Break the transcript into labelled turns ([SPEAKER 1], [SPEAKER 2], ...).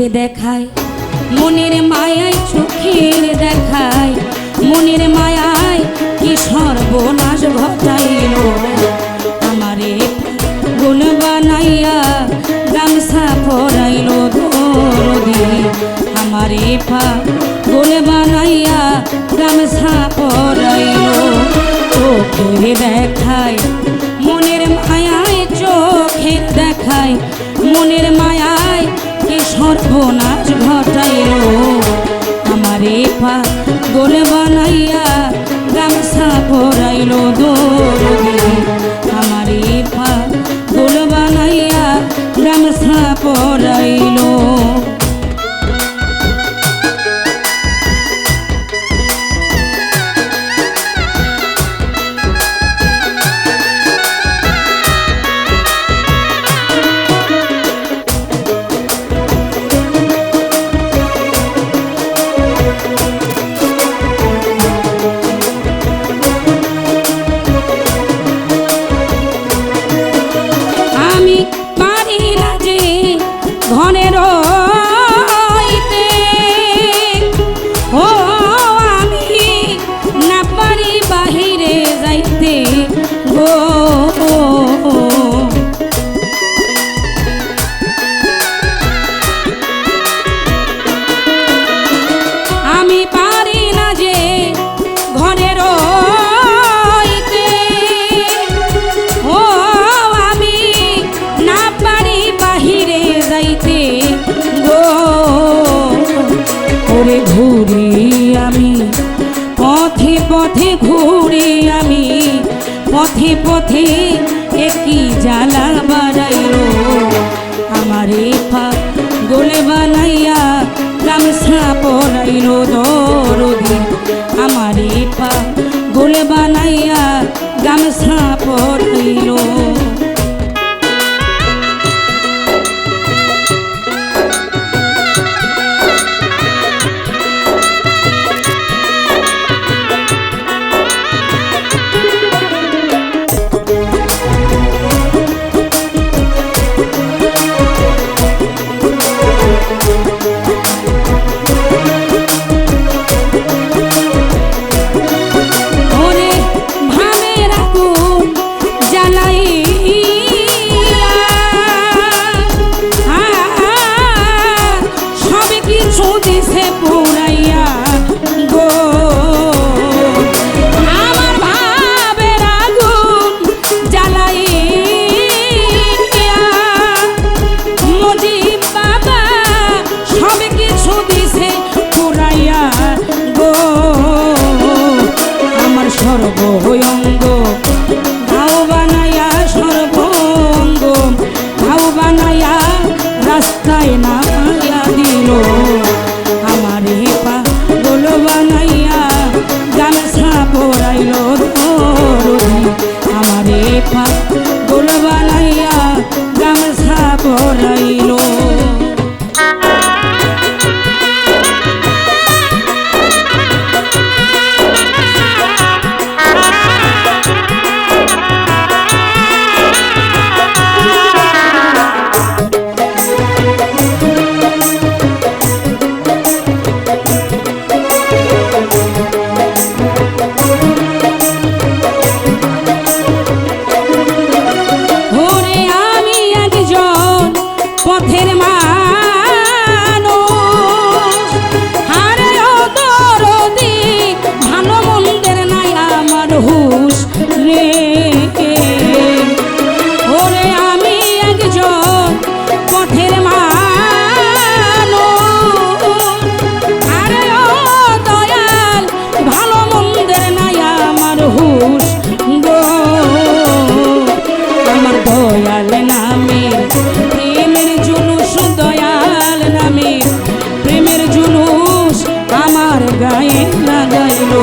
[SPEAKER 1] চোখের দেখায়, মনের মায়ায় চোখের দেখায়, মনের মায়ায় কি সর্বনাশ ঘটাইল আমারে গুণ বানাইয়া গামছা পরাইল দরদি। আমারে পা গুণ বানাইয়া গামছা পরাইল। চোখের দেখায়, মনের মায়ায় চোখের দেখায়, মনের মায়ায় কি সর্বনাশ ঘটাইল। আমারে পা গোলে বানাইয়া গামছা পরাইল দৌড়ি আমারে পা গোল বানাইয়া গামছা পরাইল ঘুরি আমি পথে পথে একই জ্বালা বাড়াইল। আমারে পা গোলে বানাইয়া গামছা পরাইল দরদি। আমারে পা গোলে বানাইয়া গামছা পরাইল রাস্তায় নামাইয়া দিল। আমার পা গোল বানাইয়া গামছা পরাইল দরদি পা গোল বানাইয়া গামছা পরাইল আমার গায়ে লাগাইল